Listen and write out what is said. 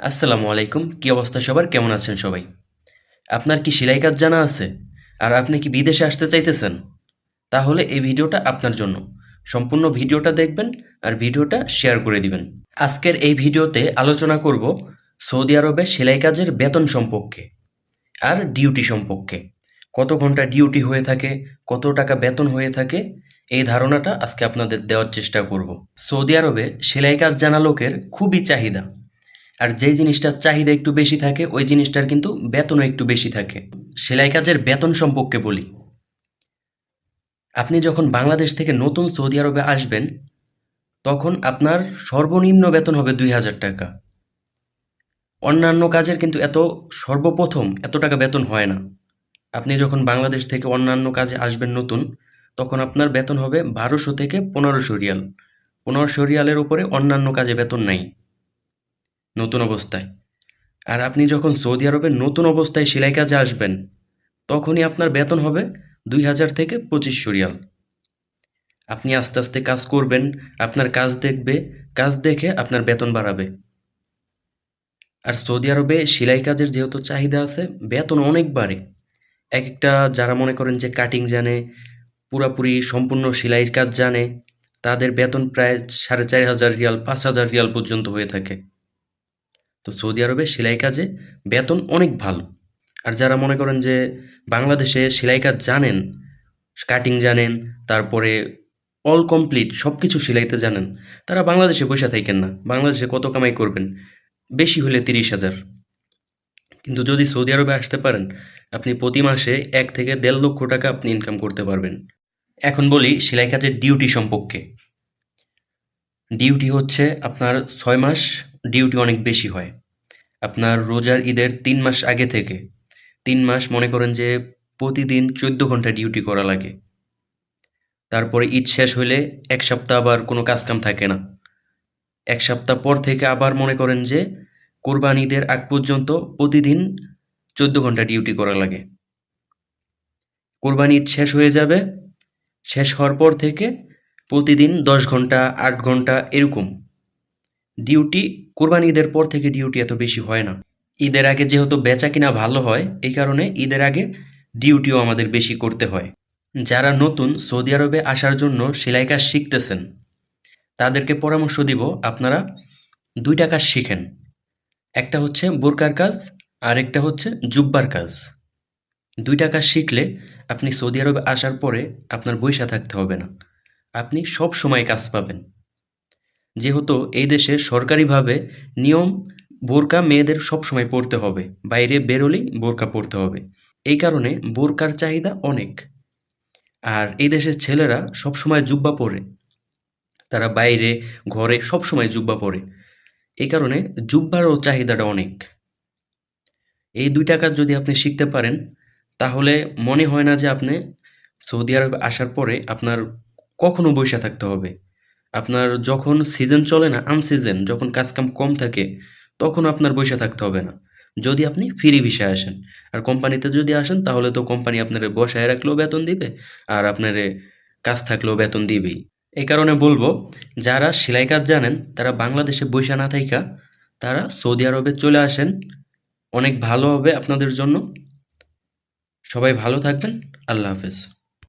আসসালামু আলাইকুম। কি অবস্থা সবার? কেমন আছেন সবাই? আপনার কি সেলাই কাজ জানা আছে? আর আপনি কি বিদেশে আসতে চাইতেছেন? তাহলে এই ভিডিওটা আপনার জন্য। সম্পূর্ণ ভিডিওটা দেখবেন আর ভিডিওটা শেয়ার করে দিবেন। আজকের এই ভিডিওতে আলোচনা করব সৌদি আরবে সেলাই কাজের বেতন সম্পর্কে আর ডিউটি সম্পর্কে। কত ঘণ্টা ডিউটি হয়ে থাকে, কত টাকা বেতন হয়ে থাকে, এই ধারণাটা আজকে আপনাদের দেওয়ার চেষ্টা করব। সৌদি আরবে সেলাই কাজ জানা লোকের খুবই চাহিদা। আর যেই জিনিসটার চাহিদা একটু বেশি থাকে, ওই জিনিসটার কিন্তু বেতনও একটু বেশি থাকে। সেলাই কাজের বেতন সম্পর্কে বলি। আপনি যখন বাংলাদেশ থেকে নতুন সৌদি আরবে আসবেন, তখন আপনার সর্বনিম্ন বেতন হবে দুই হাজার টাকা। অন্যান্য কাজের কিন্তু এত সর্বপ্রথম এত টাকা বেতন হয় না। আপনি যখন বাংলাদেশ থেকে অন্যান্য কাজে আসবেন নতুন, তখন আপনার বেতন হবে বারোশো থেকে পনেরোশো রিয়াল। পনেরোশো রিয়ালের উপরে অন্যান্য কাজে বেতন নাই। নতুন অবস্থায়। আর আপনি যখন সৌদি আরবের নতুন অবস্থায় সেলাই কাজে আসবেন, তখনই আপনার বেতন হবে দুই হাজার থেকে পঁচিশশো রিয়াল। আপনি আস্তে আস্তে কাজ করবেন, আপনার কাজ দেখবে, কাজ দেখে আপনার বেতন বাড়াবে। আর সৌদি আরবে সেলাই কাজের যেহেতু চাহিদা আছে বেতন অনেক বাড়ে। এক একটা যারা মনে করেন যে কাটিং জানে, পুরাপুরি সম্পূর্ণ সেলাই কাজ জানে, তাদের বেতন প্রায় সাড়ে চার হাজার রিয়াল, পাঁচ হাজার রিয়াল পর্যন্ত হয়ে থাকে। তো সৌদি আরবে সেলাই কাজে বেতন অনেক ভালো। আর যারা মনে করেন যে বাংলাদেশে সেলাই কাজ জানেন কাটিং জানেন, তারপরে অল কমপ্লিট সব কিছু সেলাইতে জানেন, তারা বাংলাদেশে পয়সা থাকেন না। বাংলাদেশে কত কামাই করবেন? বেশি হলে তিরিশ হাজার। কিন্তু যদি সৌদি আরবে আসতে পারেন, আপনি প্রতি মাসে এক থেকে দেড় লক্ষ টাকা আপনি ইনকাম করতে পারবেন। এখন বলি সেলাই কাজের ডিউটি সম্পর্কে। ডিউটি হচ্ছে আপনার ছয় মাস ডিউটি অনেক বেশি হয়। আপনার রোজার ঈদের তিন মাস আগে থেকে তিন মাস মনে করেন যে প্রতিদিন চোদ্দ ঘণ্টা ডিউটি করা লাগে। তারপরে ঈদ শেষ হলে এক সপ্তাহ আবার কোনো কাজকাম থাকে না। এক সপ্তাহ পর থেকে আবার মনে করেন যে কোরবান ঈদের আগ পর্যন্ত প্রতিদিন চোদ্দ ঘণ্টা ডিউটি করা লাগে। কোরবান ঈদ শেষ হয়ে যাবে। শেষ হওয়ার পর থেকে প্রতিদিন দশ ঘণ্টা, আট ঘণ্টা এরকম ডিউটি কোরবান ঈদের পর থেকে ডিউটি এত বেশি হয় না। ঈদের আগে যেহেতু বেচা কিনা ভালো হয়, এই কারণে ঈদের আগে ডিউটিও আমাদের বেশি করতে হয়। যারা নতুন সৌদি আরবে আসার জন্য সেলাই কাজ শিখতেছেন, তাদেরকে পরামর্শ দিব, আপনারা দুইটা কাজ শিখেন। একটা হচ্ছে বোরকার কাজ আর একটা হচ্ছে জুব্বার কাজ। দুইটা কাজ শিখলে আপনি সৌদি আরবে আসার পরে আপনার বৈশা থাকতে হবে না। আপনি সব সময় কাজ পাবেন। যেহেতু এই দেশে সরকারিভাবে নিয়ম, বোরকা মেয়েদের সব সময় পরতে হবে। বাইরে বেরোলেই বোরকা পরতে হবে। এই কারণে বোরকার চাহিদা অনেক। আর এই দেশের ছেলেরা সব সময় জুব্বা পরে। তারা বাইরে, ঘরে সব সময় জুব্বা পরে। এই কারণে জুব্বারও চাহিদাটা অনেক। এই দুইটা কাজ যদি আপনি শিখতে পারেন, তাহলে মনে হয় না যে আপনি সৌদি আরবে আসার পরে আপনার কখনো বসে থাকতে হবে। আপনার যখন সিজন চলে না আনসিজন যখন কাজকাম কম থাকে, তখন আপনার বসে থাকতে হবে না। যদি আপনি ফ্রি ভিসায় আসেন, আর কোম্পানিতে যদি আসেন, তাহলে তো কোম্পানি আপনার বসায় রাখলেও বেতন দিবে, আর আপনার কাজ থাকলেও বেতন দিবেই। এই কারণে বলব, যারা সেলাই কাজ জানেন, তারা বাংলাদেশে বসে না থাইকা, তারা সৌদি আরবে চলে আসেন, অনেক ভালো হবে আপনাদের জন্য। সবাই ভালো থাকবেন, আল্লাহ হাফেজ।